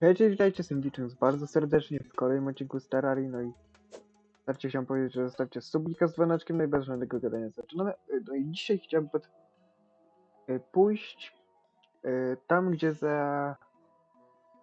Hejcie, witajcie Syndiczynus bardzo serdecznie w kolejnym odcinku z Terrarii, no i starcie się powiedzieć, że zostawcie subika z dzwoneczkiem, no i bez żadnego gadania zaczynamy. Y, No i dzisiaj chciałbym pod, y, pójść y, tam, gdzie za...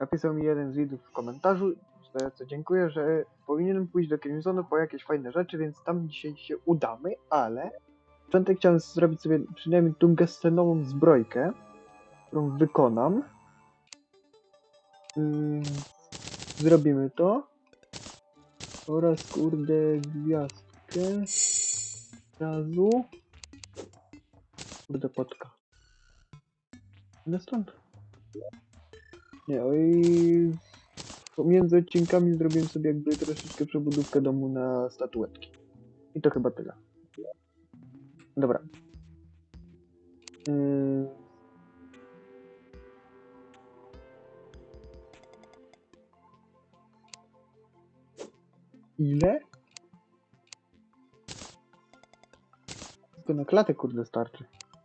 napisał mi jeden z widzów w komentarzu, za co dziękuję, że powinienem pójść do Crimsonu po jakieś fajne rzeczy, więc tam dzisiaj się udamy, ale początek chciałem zrobić sobie przynajmniej tungstenową zbrojkę, którą wykonam. Zrobimy to. Oraz kurde gwiazdkę. Razu. Kurde potka. Idę stąd. Nie, oj. Pomiędzy odcinkami zrobiłem sobie jakby troszeczkę przebudówkę domu na statuetki. I to chyba tyle. Dobra. Yy... Ile? Tylko na klatę kurde starczy.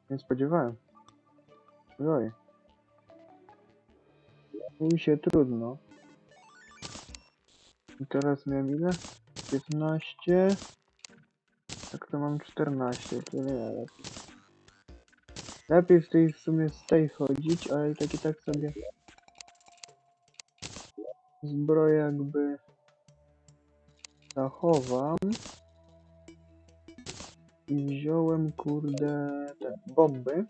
Nie spodziewałem. Oj. Mówi się trudno. I teraz miałem ile? 15. Tak to mam 14, to nie lepiej. Lepiej w tej w sumie z tej chodzić, ale i tak i tak sobie zbroję jakby zachowam. I wziąłem kurde te bomby.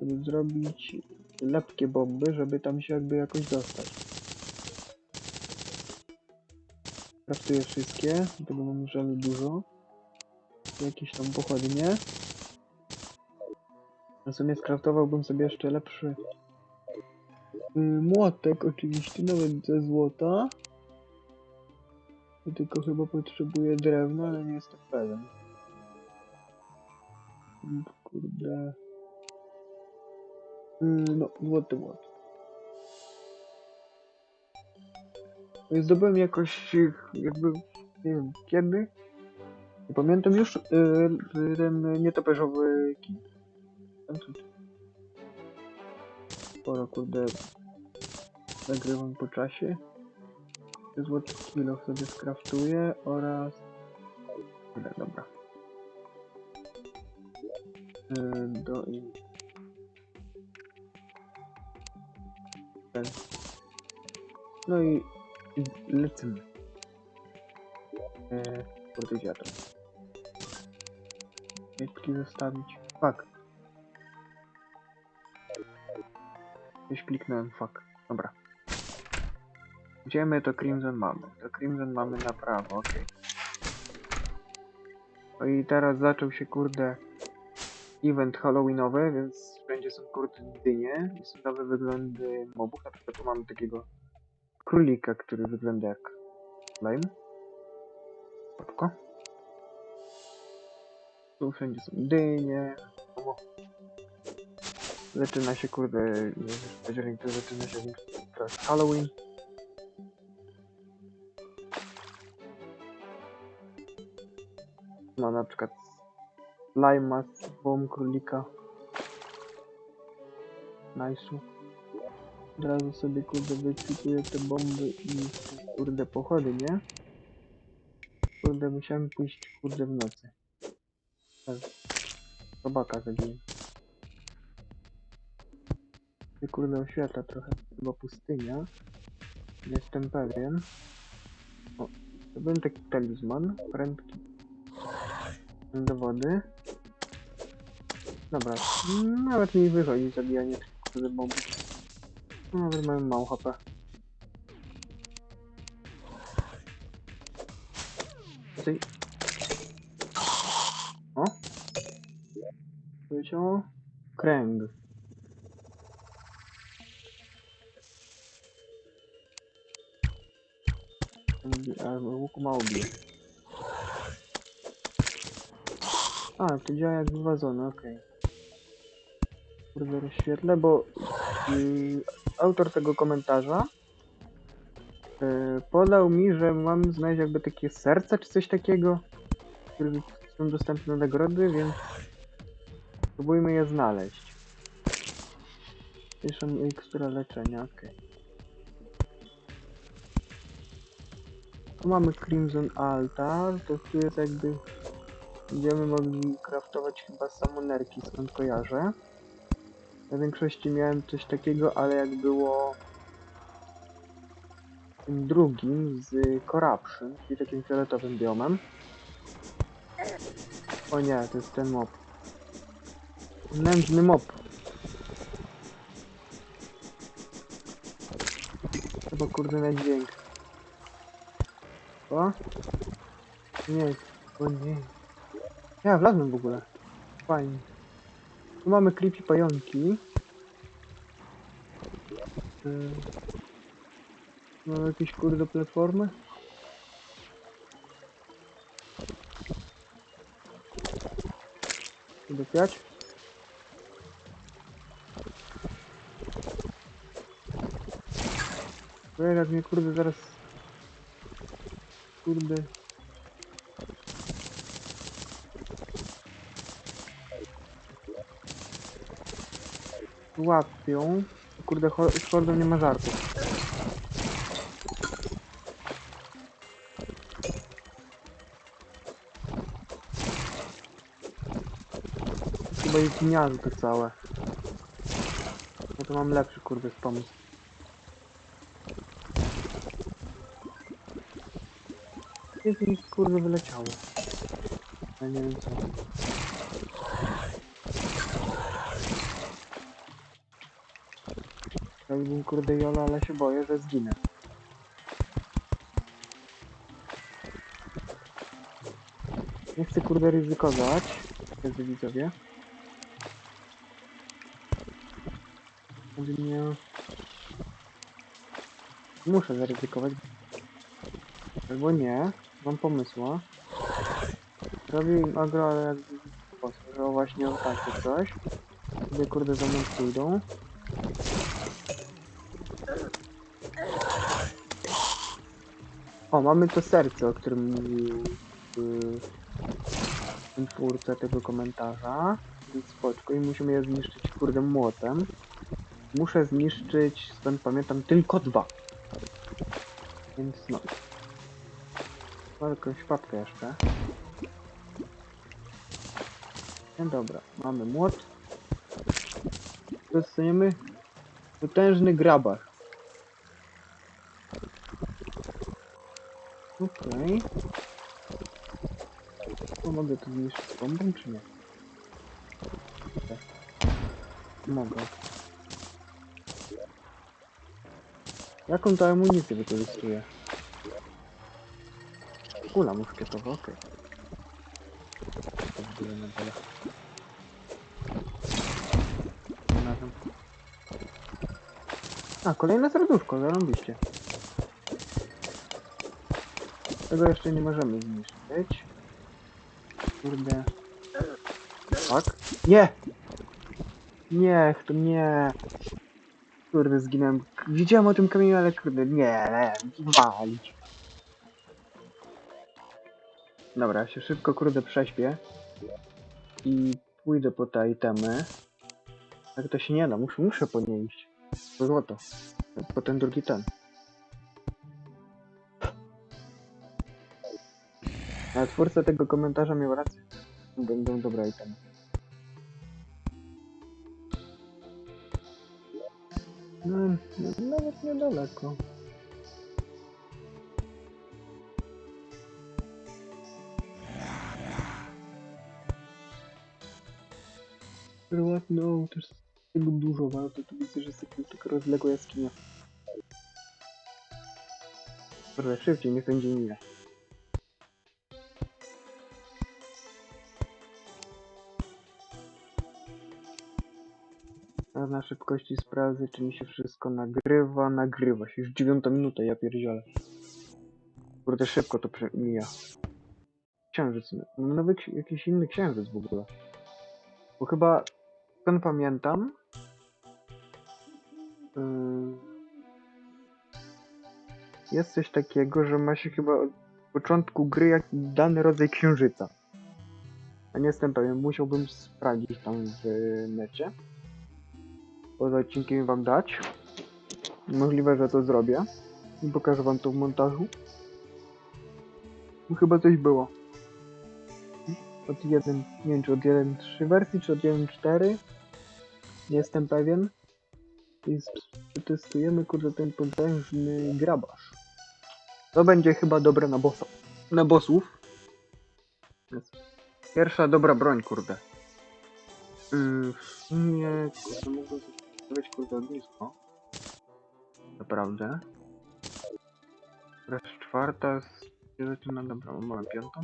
Żeby zrobić lepkie bomby, żeby tam się jakby jakoś dostać. Kraftuję wszystkie, tego mam żalu dużo. Jakieś tam pochodnie. Na sumie skraftowałbym sobie jeszcze lepszy y, młotek, oczywiście nawet ze złota. Ja tylko chyba potrzebuję drewna, ale nie jestem pewien. Mm, Kurde. Mm, No. No i Zdobyłem jakoś, jakby, nie wiem, kiedy? Nie pamiętam już, yy, ten nietoperzowy kij. Sporo, kurde, nagrywam po czasie złoty kilo sobie skraftuję oraz... Tyle, dobra. Yy, do i... Ten. No i i lecimy. Yy, kurde wiatr. Nitki zostawić. Fuck. Coś kliknąłem, fuck. Dobra. Gdzie my to Crimson mamy? To Crimson mamy na prawo, okej. No i teraz zaczął się, kurde, event halloweenowy, więc wszędzie są, kurde, dynie. i Są nowe wyglądy mobów. Na przykład tu mamy takiego królika, który wygląda jak slime. Spoko. Tu wszędzie są dynie. O. Zaczyna się, kurde, październik to zaczyna się teraz Halloween. No na przykład Lima z królika. Nice'u. Od razu sobie kurde wykwituję te bomby i kurde pochody, nie? Kurde musiałem pójść kurde w nocy. Tak. Robaka zabiłem. I kurde oświetla trochę. Chyba pustynia. Jestem pewien. O, to był taki talizman. Prędki do wody. Dobra, nawet mi wychodzi zabijanie tych bombów. Nawet mamy mało HP. Tutaj. O! Powiedział kręg. A, łuku mało bije. A, to działa jak dwa zony, okej. Okay. Kurde, rozświetlę, bo yy, autor tego komentarza yy, podał mi, że mam znaleźć jakby takie serce czy coś takiego, które są dostępne nagrody, więc spróbujmy je znaleźć. Pierwszą mikstura leczenia, okej. Okay. Tu mamy Crimson Altar, to tu jest jakby Będziemy mogli craftować chyba samonerki, skąd kojarzę. Na większości miałem coś takiego, ale jak było... tym drugim z Corruption, czyli takim fioletowym biomem. O nie, to jest ten mob. Nędzny mob. Chyba kurde na dźwięk. O? Nie, o nie. Ja wlazłem w ogóle. Fajnie. Tu mamy creepy pająki. Yy. Mamy jakieś kurde platformy? Idę piać. Ej, jak mnie kurde zaraz... Kurde... Łapią. Kurde, cho- z hordą nie ma żartów. Chyba jest gniazdo całe. No to mam lepszy kurde pomysł. Jest mi kurde wyleciało. Ja nie wiem co. Jakbym kurde Jola, ale się boję, że zginę. Nie chcę kurde ryzykować. Drodzy widzowie. Będzie mnie... Muszę zaryzykować. Albo nie. Mam pomysła. Robię im agro, ale jakby o właśnie o takie coś. Sobie kurde za mną pójdą. O, mamy to serce, o którym mówił yy, twórca tego komentarza. Więc spoczko i musimy je zniszczyć kurde młotem. Muszę zniszczyć, stąd pamiętam, tylko dwa. Więc no. Mam jakąś jeszcze. No dobra, mamy młot. Dostaniemy potężny grabar. Okej. To mogę to zniszczyć bombą, czy nie? Tak. Mogę. Jaką to amunicję wykorzystuję? Kula muszkietowa, okej. Ogóle na dole. A, kolejne serduszko, zarąbiście. Tego jeszcze nie możemy zniszczyć. Kurde. Tak? Nie! Niech to nie! Kurde, zginąłem. Widziałem o tym kamieniu, ale kurde, nie, nie, walić. Dobra, się szybko kurde prześpię. I pójdę po te itemy. Tak to się nie da, muszę, muszę po nie iść. Po złoto. Po ten drugi ten. Ale twórca tego komentarza miał rację. Będą dobre itemy. No, nawet niedaleko. Prywatny, o, też tego dużo warto, tu widzę, że jest taka- taka rozległa jaskinia. Kurde, szybciej, niech będzie mile. Na szybkości sprawdzę, czy mi się wszystko nagrywa. Nagrywa się. Już dziewiąta minuta, ja pierdzielę. Kurde, szybko to mija. Księżyc. Mam nawet ksi- jakiś inny księżyc w ogóle. Bo chyba, ten pamiętam. Yy, jest coś takiego, że ma się chyba od początku gry jak dany rodzaj księżyca. A nie jestem pewien, musiałbym sprawdzić tam w necie poza odcinkiem wam dać. Możliwe, że to zrobię. I pokażę wam to w montażu. Tu chyba coś było. Od 1, nie wiem czy od 1.3 wersji, czy od 1.4. Nie jestem pewien. I przetestujemy kurde ten potężny grabarz. To będzie chyba dobre na bossa. Na bossów. Pierwsza dobra broń, kurde. Yy, sumie, kurde, mogę zostawiać kurde blisko. Naprawdę. Teraz czwarta zaczyna, dobra, mamy piątą.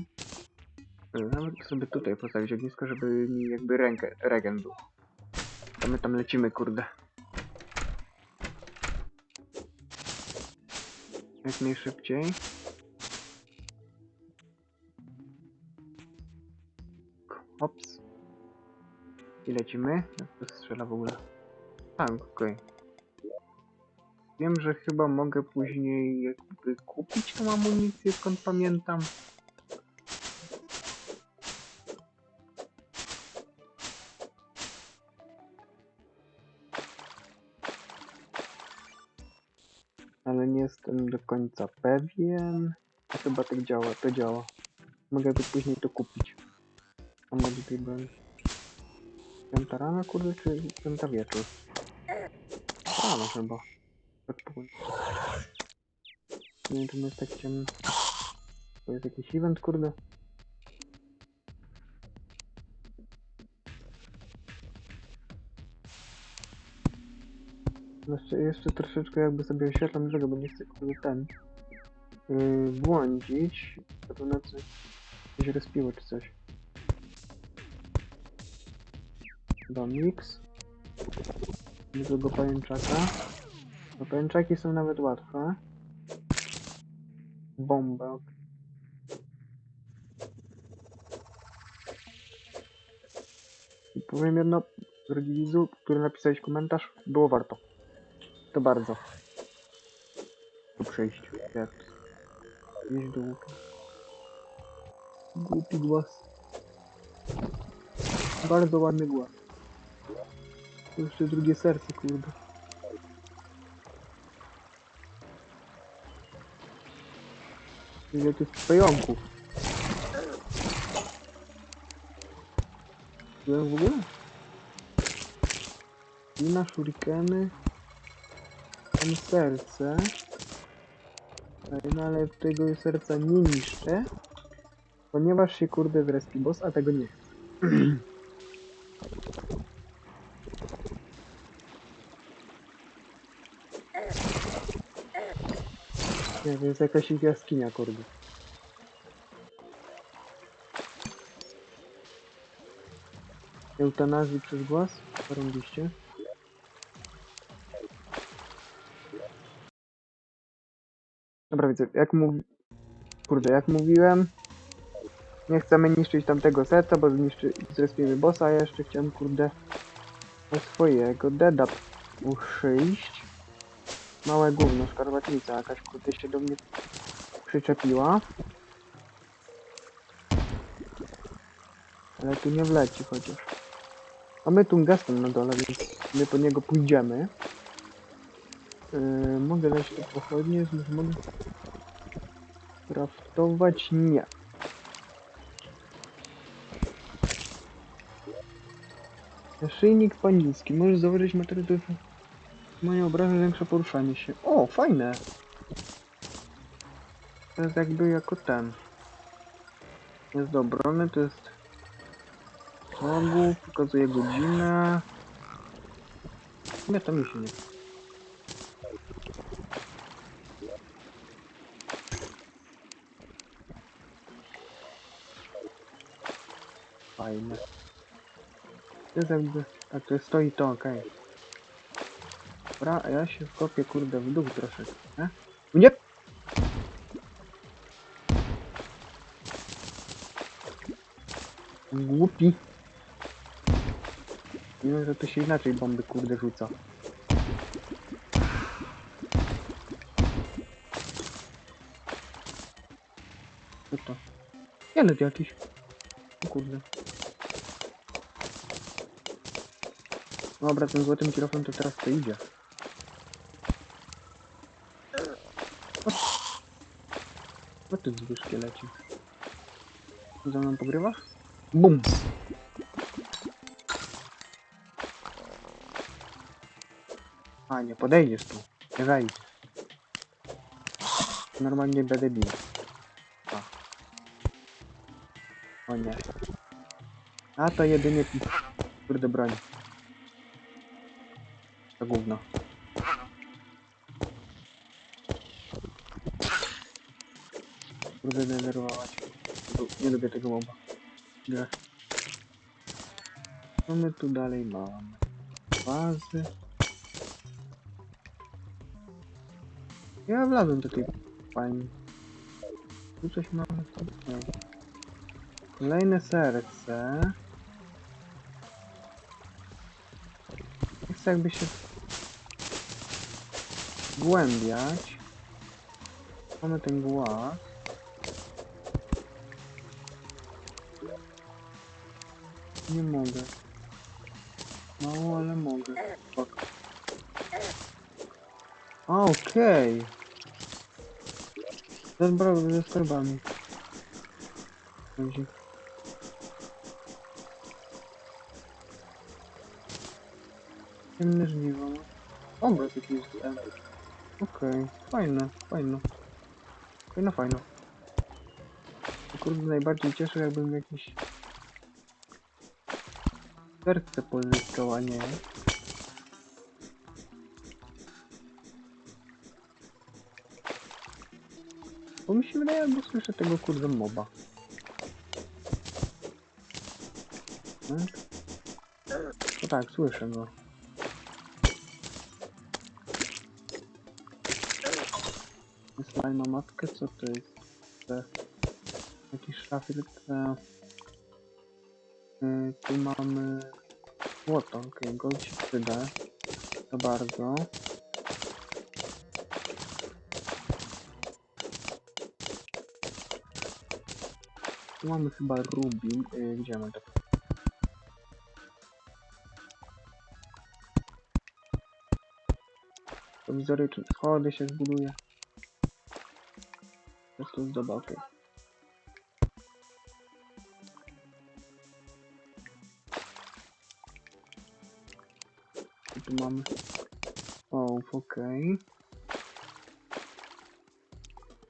Yy, Nawet sobie tutaj postawić ognisko, żeby mi jakby rękę, regen był. To my tam lecimy, kurde. Jak najszybciej. Hops. I lecimy. Jak to strzela w ogóle? Tak, okej. Wiem, że chyba mogę później jakby kupić tą amunicję, skąd pamiętam. Ale nie jestem do końca pewien. Chyba tak działa, to działa. Mogę później to kupić. A może tej broni? Piąta rana, kurde, czy piąta wieczór? Rano chyba. Tak. Nie wiem, czemu jest tak ciemno. To jest jakiś event, kurde. Jeszcze, jeszcze troszeczkę jakby sobie oświetlam drogę, bo nie chcę kurde ten yy, błądzić. To tu na coś coś respiło czy coś. Do mix. Do tego pajęczaka. No pajęczaki są nawet łatwe. Bomba. ok. I powiem jedno, drogi widzu, który napisałeś komentarz, było warto. To bardzo. Po przejściu. Jak? Gdzieś do łuku. Głupi głos. Bardzo ładny głos. To jeszcze drugie serce, kurde. Ile tu jest pająków? Byłem w ogóle? Lina, shurikeny. Tam serce. Ej, No ale tego serca nie niszczę. Ponieważ się kurde zrespi boss, a tego nie chcę. Nie, to jest jakaś jaskinia, kurde. Eutanazji przez głaz? Porąbiście. Dobra, widzę, jak mów... Kurde, jak mówiłem, nie chcemy niszczyć tamtego serca, bo zniszczy... zrespimy bossa, ja jeszcze chciałem, kurde, swojego deda uszyjść. Małe gówno, szkarłatnica jakaś, kurde, się do mnie przyczepiła. Ale tu nie wleci chociaż. Mamy tu gaston na dole, więc my po niego pójdziemy. Yy, mogę leć tu pochodnie, mogę craftować? Nie. Naszyjnik panicki. Możesz założyć materiał moje obrazy większe poruszanie się. O, fajne! To jest jakby jako ten. Jest do obrony, to jest rogu, pokazuje godzinę. Nie, to mi się nie. Fajne. To jest jakby... A to stoi to, okej. Dobra, a ja się wkopię kurde w dół troszeczkę, nie? Nie! Głupi. Wiem, że to się inaczej bomby kurde rzuca. Co to? Szkielet jakiś. O kurde. Dobra, tym złotym kilofem to teraz to idzie. O ty zły szkieleci. Ze mną pogrywasz? Bum! A, nie podejdziesz tu. Nie wejdziesz. Normalnie będę bił. A. O nie. A to jedynie kurde broń. To gówno. Kurde denerwować. Lu- Nie lubię tego moba. Grach. Co my tu dalej mamy? Wazy. Ja wlazłem do tej fajnie. Tu coś mamy. Kolejne serce. Jest jakby się głębiać. Mamy ten głaz. Nie mogę. Mało, ale mogę. Fuck. Okej. Ze, zbro- ze skarbami. Będzie. Ciemne żniwo. Obraz jakiś. Okej, fajne. Fajno, fajno. To Kurde, najbardziej cieszę jakbym jakiś serce pozyskał, a nie. Bo mi się wydaje, słyszę tego kurde moba. Tak? No tak, słyszę go. Slajma matkę, co to jest? Jakiś szlafir, te... Y, tu mamy złoto, okej, okay, gold się przyda. To bardzo. Tu mamy chyba rubi, y, gdzie mamy to? Prowizoryczne schody się zbuduje. Po prostu zdoba, okej. Co mamy? O, okej.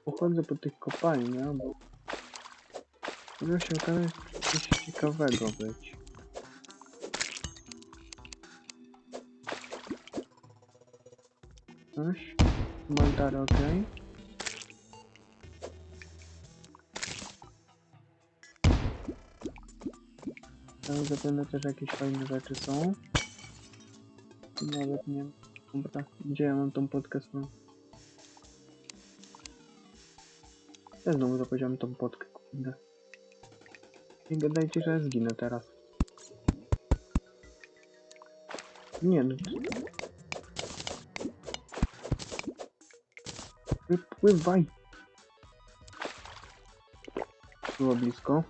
Pochodzę po tych kopalniach, bo może się okazać coś ciekawego być. Coś? Maldary, okej. Tam zapewne też jakieś fajne rzeczy są. Nawet nie. Dobra, gdzie ja mam tą podkę swoją? Ja znowu zapowiedziałem tą podkę, kurde. Nie gadajcie, że ja zginę teraz. Nie no. Wypływaj! Było blisko.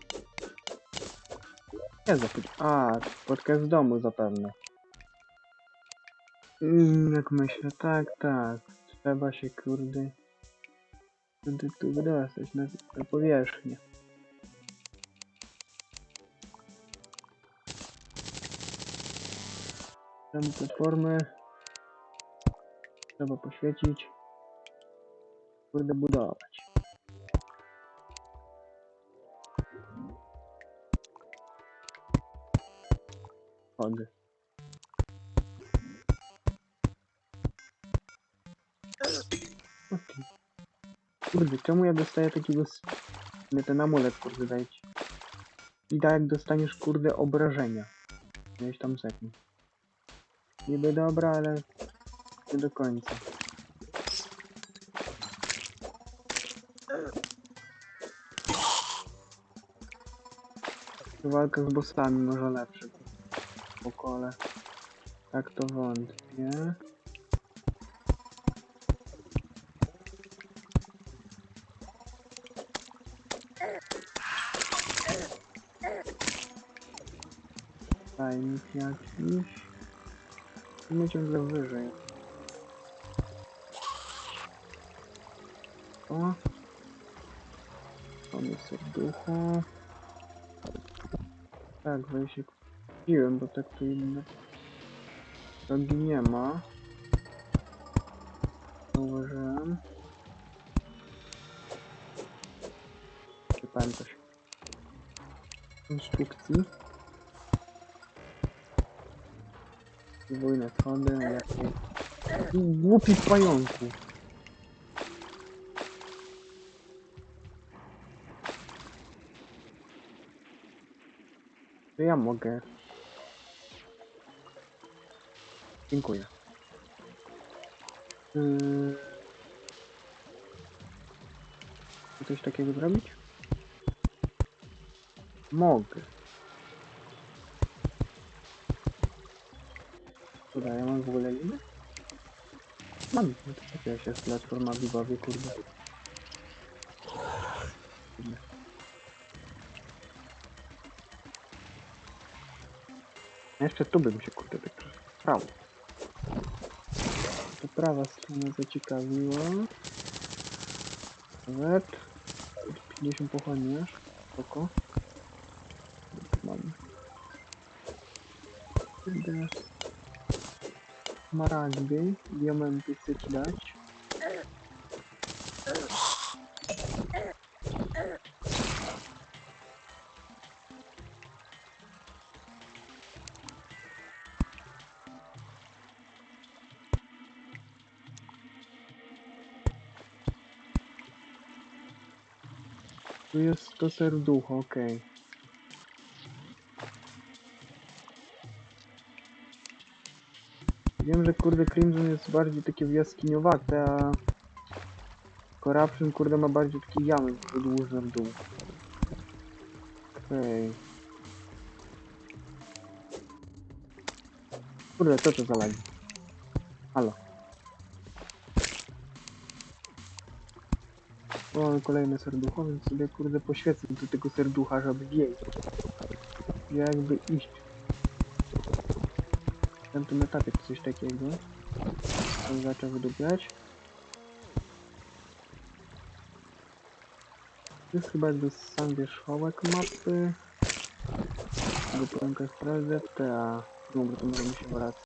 Ja zapytam. A, podcast w domu zapewne. Mm, jak myślę, tak, tak. Trzeba się kurde. Kurde tu wydostać na, na powierzchnię. Tam platformy. Trzeba poświecić. Kurde budować. Chodzę. Kurde, czemu ja dostaję takiego... Nie ten amulet, kurde, dajcie. I tak dostaniesz, kurde, obrażenia. Gdzieś tam sekund. Niby dobra, ale... Nie do końca. Walka z bossami może lepszy. Pokole. Tak to wątpię. Tajnik jakiś. My ciągle wyżej. O. Mamy serducho. Tak, wejście kupiłem, bo tak tu inne drogi nie ma. Zauważyłem. Czytałem coś. Instrukcji. Podwójne schody, najlepiej. Głupi pająku. To ja mogę. Dziękuję. Yy... Coś takiego zrobić? Mogę. Dobra, ja mam w ogóle linę? Mam. No to jakaś jest platforma w kurde. Jeszcze tu bym się kurde tak prawo. To prawa strona zaciekawiła. Nawet 50 pochłaniasz. Spoko. Kurde. Smaragdy, diamenty ci dać. Tu jest to serducho, okej. Wiem, że kurde Crimson jest bardziej takie jaskiniowate, a Corruption kurde ma bardziej taki jamy podłużne w dół. Okej. Kurde, co to za lagi? Halo. Mamy kolejne serducho, więc sobie kurde poświecę do tego serducha, żeby wiedzieć. Jakby iść. Tamtym etapie coś takiego. On zaczął wydobywać. To jest chyba jakby sam wierzchołek mapy. Tego plemka sprawdzę, a dobra, to możemy się wracać.